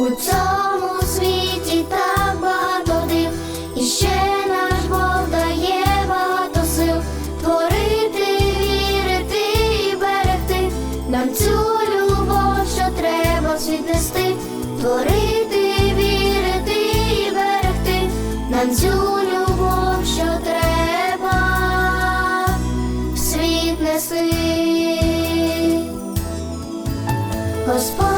У цьому світі так багато див, і ще наш Бог дає багато сил творити, вірити і берегти. Нам цю любов, що треба в світ нести, творити, вірити і берегти. Нам цю любов, що треба в світ нести. Господь